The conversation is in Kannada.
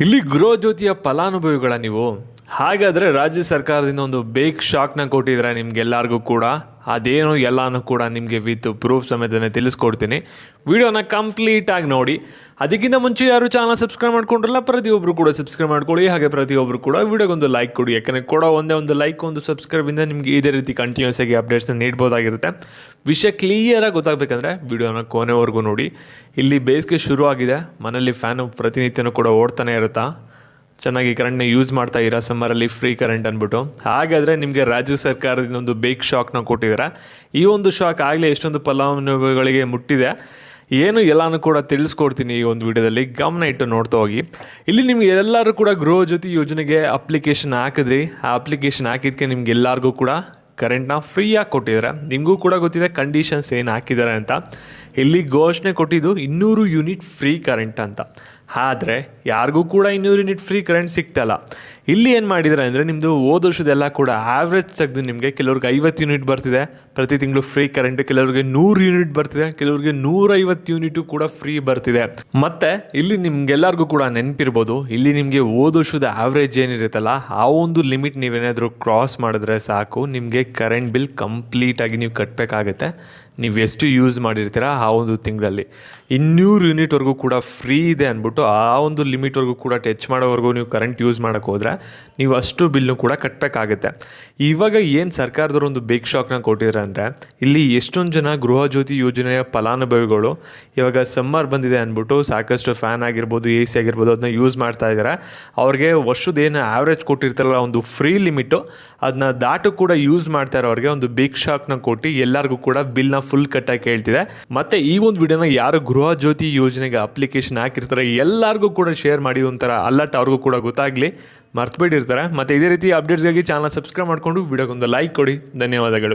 ಇಲ್ಲಿ ಗೃಹ ಜ್ಯೋತಿಯ ಫಲಾನುಭವಿಗಳ ನೀವು. ಹಾಗಾದರೆ ರಾಜ್ಯ ಸರ್ಕಾರದಿಂದ ಒಂದು ಬೇಕ್ ಶಾಕ್ನ ಕೊಟ್ಟಿದ್ರೆ ನಿಮ್ಗೆಲ್ಲರಿಗೂ ಕೂಡ, ಅದೇನು ಎಲ್ಲನೂ ಕೂಡ ನಿಮಗೆ ವಿತ್ ಪ್ರೂಫ್ ಸಮೇತನೇ ತಿಳಿಸ್ಕೊಡ್ತೀನಿ. ವಿಡಿಯೋನ ಕಂಪ್ಲೀಟಾಗಿ ನೋಡಿ. ಅದಕ್ಕಿಂತ ಮುಂಚೆ ಯಾರು ಚಾನಲ್ ಸಬ್ಸ್ಕ್ರೈಬ್ ಮಾಡ್ಕೊಂಡ್ರಲ್ಲ ಪ್ರತಿಯೊಬ್ಬರು ಕೂಡ ಸಬ್ಸ್ಕ್ರೈಬ್ ಮಾಡ್ಕೊಳ್ಳಿ. ಹಾಗೆ ಪ್ರತಿಯೊಬ್ಬರು ಕೂಡ ವಿಡಿಯೋಗೊಂದು ಲೈಕ್ ಕೊಡಿ. ಯಾಕೆಂದರೆ ಕೊಡೋ ಒಂದೇ ಒಂದು ಲೈಕ್ ಒಂದು ಸಬ್ಸ್ಕ್ರೈಬಿಂದ ನಿಮಗೆ ಇದೇ ರೀತಿ ಕಂಟಿನ್ಯೂಸ್ ಆಗಿ ಅಪ್ಡೇಟ್ಸ್ನ ನೀಡ್ಬೋದಾಗಿರುತ್ತೆ. ವಿಷಯ ಕ್ಲಿಯರಾಗಿ ಗೊತ್ತಾಗಬೇಕಂದ್ರೆ ವಿಡಿಯೋನ ಕೊನೆವರೆಗೂ ನೋಡಿ. ಇಲ್ಲಿ ಬೇಸಿಗೆ ಶುರುವಾಗಿದೆ. ಆಗಿದೆ ಮನೇಲಿ ಫ್ಯಾನು ಪ್ರತಿನಿತ್ಯನೂ ಕೂಡ ಓಡ್ತಾನೆ ಇರುತ್ತಾ? ಚೆನ್ನಾಗಿ ಕರೆಂಟ್ನ ಯೂಸ್ ಮಾಡ್ತಾ ಇರೋ ಸಮ್ಮರಲ್ಲಿ ಫ್ರೀ ಕರೆಂಟ್ ಅಂದ್ಬಿಟ್ಟು. ಹಾಗಾದರೆ ನಿಮಗೆ ರಾಜ್ಯ ಸರ್ಕಾರದಿಂದ ಒಂದು ಬೇಕ್ ಶಾಕ್ನ ಕೊಟ್ಟಿದ್ದಾರೆ ಈ ಒಂದು ಶಾಕ್ ಆಗಲೇ ಎಷ್ಟೊಂದು ಫಲಾನುಭವಿಗಳಿಗೆ ಮುಟ್ಟಿದೆ. ಏನು ಎಲ್ಲನೂ ಕೂಡ ತಿಳಿಸ್ಕೊಡ್ತೀನಿ ಈ ಒಂದು ವಿಡಿಯೋದಲ್ಲಿ. ಗಮನ ಇಟ್ಟು ನೋಡ್ತಾ ಹೋಗಿ. ಇಲ್ಲಿ ನಿಮ್ಗೆ ಎಲ್ಲರೂ ಕೂಡ ಗೃಹ ಜ್ಯೋತಿ ಯೋಜನೆಗೆ ಅಪ್ಲಿಕೇಶನ್ ಹಾಕಿದ್ರಿ. ಆ ಅಪ್ಲಿಕೇಶನ್ ಹಾಕಿದ್ಕೆ ನಿಮ್ಗೆ ಎಲ್ಲರಿಗೂ ಕೂಡ ಕರೆಂಟ್ನ ಫ್ರೀಯಾಗಿ ಕೊಟ್ಟಿದ್ದಾರೆ. ನಿಮಗೂ ಕೂಡ ಗೊತ್ತಿದೆ ಕಂಡೀಷನ್ಸ್ ಏನು ಹಾಕಿದ್ದಾರೆ ಅಂತ. ಇಲ್ಲಿ ಘೋಷಣೆ ಕೊಟ್ಟಿದ್ದು ಇನ್ನೂರು ಯೂನಿಟ್ ಫ್ರೀ ಕರೆಂಟ್ ಅಂತ. ಆದರೆ ಯಾರಿಗೂ ಕೂಡ ಇನ್ನೂರು ಯೂನಿಟ್ ಫ್ರೀ ಕರೆಂಟ್ ಸಿಗ್ತಲ್ಲ ಇಲ್ಲಿ. ಏನು ಮಾಡಿದರೆ ಅಂದರೆ ನಿಮ್ಮದು ಹೋದ ವರ್ಷದೆಲ್ಲ ಕೂಡ ಆ್ಯಾವ್ರೇಜ್ ತೆಗೆದು ನಿಮಗೆ ಕೆಲವ್ರಿಗೆ ಐವತ್ತು ಯೂನಿಟ್ ಬರ್ತಿದೆ. ಪ್ರತಿ ತಿಂಗಳು ಫ್ರೀ ಕರೆಂಟ್ ಕೆಲವ್ರಿಗೆ ನೂರು ಯೂನಿಟ್ ಬರ್ತಿದೆ. ಕೆಲವ್ರಿಗೆ ನೂರೈವತ್ತು ಯೂನಿಟು ಕೂಡ ಫ್ರೀ ಬರ್ತಿದೆ. ಮತ್ತು ಇಲ್ಲಿ ನಿಮ್ಗೆಲ್ಲರಿಗೂ ಕೂಡ ನೆನಪಿರ್ಬೋದು, ಇಲ್ಲಿ ನಿಮಗೆ ಹೋದ ವರ್ಷದ ಆವ್ರೇಜ್ ಏನಿರುತ್ತಲ್ಲ, ಆ ಒಂದು ಲಿಮಿಟ್ ನೀವೇನಾದರೂ ಕ್ರಾಸ್ ಮಾಡಿದ್ರೆ ಸಾಕು. ನಿಮಗೆ ಕರೆಂಟ್ ಬಿಲ್ ಕಂಪ್ಲೀಟಾಗಿ ನೀವು ಕಟ್ಟಬೇಕಾಗತ್ತೆ ನೀವು ಎಷ್ಟು ಯೂಸ್ ಮಾಡಿರ್ತೀರ ಆ ಒಂದು ತಿಂಗಳಲ್ಲಿ. ಇನ್ನೂರು ಯೂನಿಟ್ವರೆಗೂ ಕೂಡ ಫ್ರೀ ಇದೆ ಅಂದ್ಬಿಟ್ಟು ಆ ಒಂದು ಲಿಮಿಟ್ವರೆಗೂ ಕೂಡ ಟಚ್ ಮಾಡೋವರೆಗೂ ನೀವು ಕರೆಂಟ್ ಯೂಸ್ ಮಾಡೋಕ್ಕೆ ಹೋದರೆ ನೀವು ಅಷ್ಟು ಬಿಲ್ನು ಕೂಡ ಕಟ್ಟಬೇಕಾಗತ್ತೆ ಇವಾಗ ಏನು ಸರ್ಕಾರದವರು ಒಂದು ಬೇಕ್ ಶಾಕ್ನ ಕೊಟ್ಟಿದ್ದಾರೆ ಅಂದರೆ, ಇಲ್ಲಿ ಎಷ್ಟೊಂದು ಜನ ಗೃಹ ಜ್ಯೋತಿ ಯೋಜನೆಯ ಫಲಾನುಭವಿಗಳು ಇವಾಗ ಸಮ್ಮರ್ ಬಂದಿದೆ ಅಂದ್ಬಿಟ್ಟು ಸಾಕಷ್ಟು ಫ್ಯಾನ್ ಆಗಿರ್ಬೋದು ಎ ಸಿ ಆಗಿರ್ಬೋದು ಅದನ್ನ ಯೂಸ್ ಮಾಡ್ತಾ ಇದ್ದಾರೆ ಅವ್ರಿಗೆ ವರ್ಷದ ಏನು ಆವ್ರೇಜ್ ಕೊಟ್ಟಿರ್ತಾರಲ್ಲ ಒಂದು ಫ್ರೀ ಲಿಮಿಟು ಅದನ್ನ ದಾಟು ಕೂಡ ಯೂಸ್ ಮಾಡ್ತಾ ಇರೋರಿಗೆ ಒಂದು ಬಿಗ್ ಶಾಕ್ನ ಕೊಟ್ಟು ಎಲ್ಲರಿಗೂ ಕೂಡ ಬಿಲ್ನ ಫುಲ್ ಕಟ್ಟಾಗಿ ಕೇಳ್ತಿದೆ. ಮತ್ತೆ ಈ ಒಂದು ವಿಡಿಯೋನ ಯಾರು ಗೃಹ ಜ್ಯೋತಿ ಯೋಜನೆಗೆ ಅಪ್ಲಿಕೇಶನ್ ಹಾಕಿರ್ತಾರೆ ಎಲ್ಲರಿಗೂ ಕೂಡ ಶೇರ್ ಮಾಡಿ ಒಂಥರ ಅಲರ್ಟ್ ಅವ್ರಿಗೂ ಕೂಡ ಗೊತ್ತಾಗಲಿ. ಮರ್ತುಬಿಟ್ಟಿರ್ತಾರೆ. ಮತ್ತು ಇದೇ ರೀತಿ ಅಪ್ಡೇಟ್ಸ್ಗಾಗಿ ಚಾನಲ್ ಸಬ್ಸ್ಕ್ರೈಬ್ ಮಾಡಿಕೊಂಡು ವಿಡಿಯೋಗೊಂದು ಲೈಕ್ ಕೊಡಿ. ಧನ್ಯವಾದಗಳು.